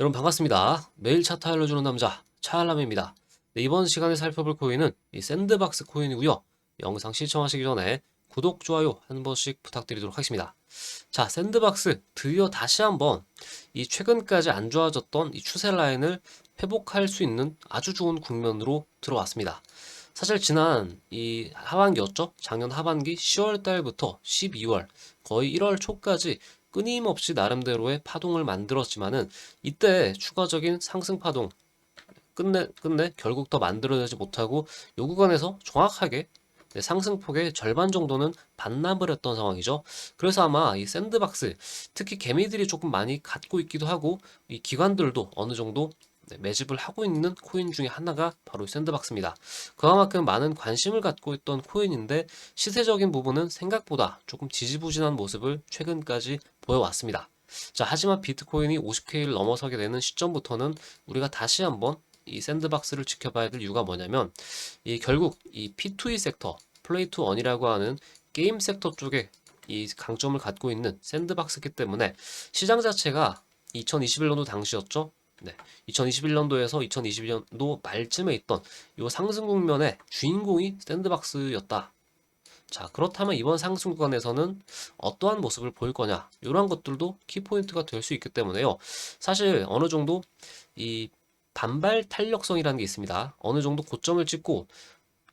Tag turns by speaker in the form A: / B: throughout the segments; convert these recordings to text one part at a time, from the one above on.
A: 여러분 반갑습니다. 매일 차트 알려주는 남자 차알람입니다. 네, 이번 시간에 살펴볼 코인은 이 샌드박스 코인이고요. 영상 시청하시기 전에 구독, 좋아요 한 번씩 부탁드리도록 하겠습니다. 자, 샌드박스 드디어 다시 한번 이 최근까지 안 좋아졌던 이 추세 라인을 회복할 수 있는 아주 좋은 국면으로 들어왔습니다. 사실 지난 이 하반기였죠? 작년 하반기 10월 달부터 12월 거의 1월 초까지 끊임없이 나름대로의 파동을 만들었지만은 이때 추가적인 상승 파동 끝내 끝내 결국 더 만들어내지 못하고 요 구간에서 정확하게 네, 상승폭의 절반 정도는 반납을 했던 상황이죠. 그래서 아마 이 샌드박스 특히 개미들이 조금 많이 갖고 있기도 하고 이 기관들도 어느 정도 네, 매집을 하고 있는 코인 중에 하나가 바로 이 샌드박스입니다. 그만큼 많은 관심을 갖고 있던 코인인데 시세적인 부분은 생각보다 조금 지지부진한 모습을 최근까지 보여왔습니다. 자, 하지만 비트코인이 50K를 넘어서게 되는 시점부터는 우리가 다시 한번 이 샌드박스를 지켜봐야 될 이유가 뭐냐면 이 결국 이 P2E 섹터, 플레이 투 원이라고 하는 게임 섹터 쪽에 이 강점을 갖고 있는 샌드박스이기 때문에 시장 자체가 2021년도 당시였죠. 네. 2021년도에서 2022년도 말쯤에 있던 이 상승 국면의 주인공이 샌드박스였다. 자, 그렇다면 이번 상승 구간에서는 어떠한 모습을 보일 거냐? 이러한 것들도 키포인트가 될 수 있기 때문에요. 사실 어느 정도 이 반발 탄력성이라는 게 있습니다. 어느 정도 고점을 찍고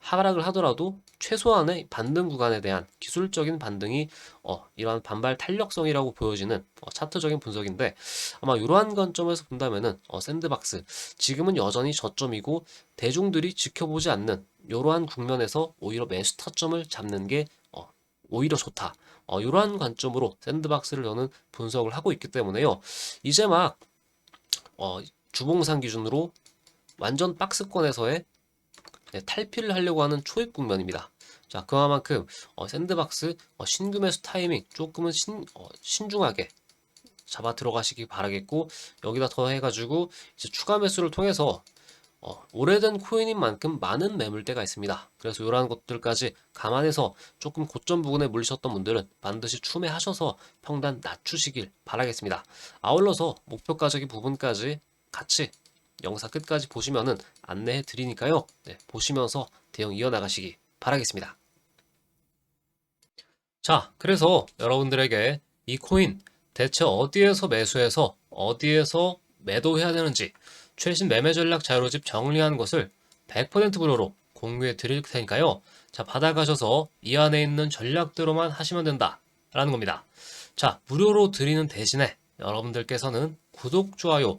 A: 하락을 하더라도 최소한의 반등 구간에 대한 기술적인 반등이 어, 이러한 반발 탄력성이라고 보여지는 어, 차트적인 분석인데 아마 이러한 관점에서 본다면은 어, 샌드박스 지금은 여전히 저점이고 대중들이 지켜보지 않는 이러한 국면에서 오히려 매수 타점을 잡는 게 어, 오히려 좋다. 어, 이러한 관점으로 샌드박스를 저는 분석을 하고 있기 때문에요. 이제 막 어, 주봉상 기준으로 완전 박스권에서의 네, 탈피를 하려고 하는 초입 국면입니다. 자, 그만큼 어, 샌드박스 어, 신규 매수 타이밍 조금은 신, 어, 신중하게 잡아 들어가시기 바라겠고 여기다 더 해가지고 이제 추가 매수를 통해서 어, 오래된 코인인 만큼 많은 매물대가 있습니다. 그래서 이러한 것들까지 감안해서 조금 고점 부근에 물리셨던 분들은 반드시 추매하셔서 평단 낮추시길 바라겠습니다. 아울러서 목표가적인 부분까지 같이 영상 끝까지 보시면은 안내해 드리니까요. 네, 보시면서 대응 이어나가시기 바라겠습니다. 자, 그래서 여러분들에게 이 코인 대체 어디에서 매수해서 어디에서 매도해야 되는지 최신 매매 전략 자료집 정리한 것을 100% 무료로 공유해 드릴 테니까요. 자, 받아가셔서 이 안에 있는 전략대로만 하시면 된다. 라는 겁니다. 자, 무료로 드리는 대신에 여러분들께서는 구독, 좋아요,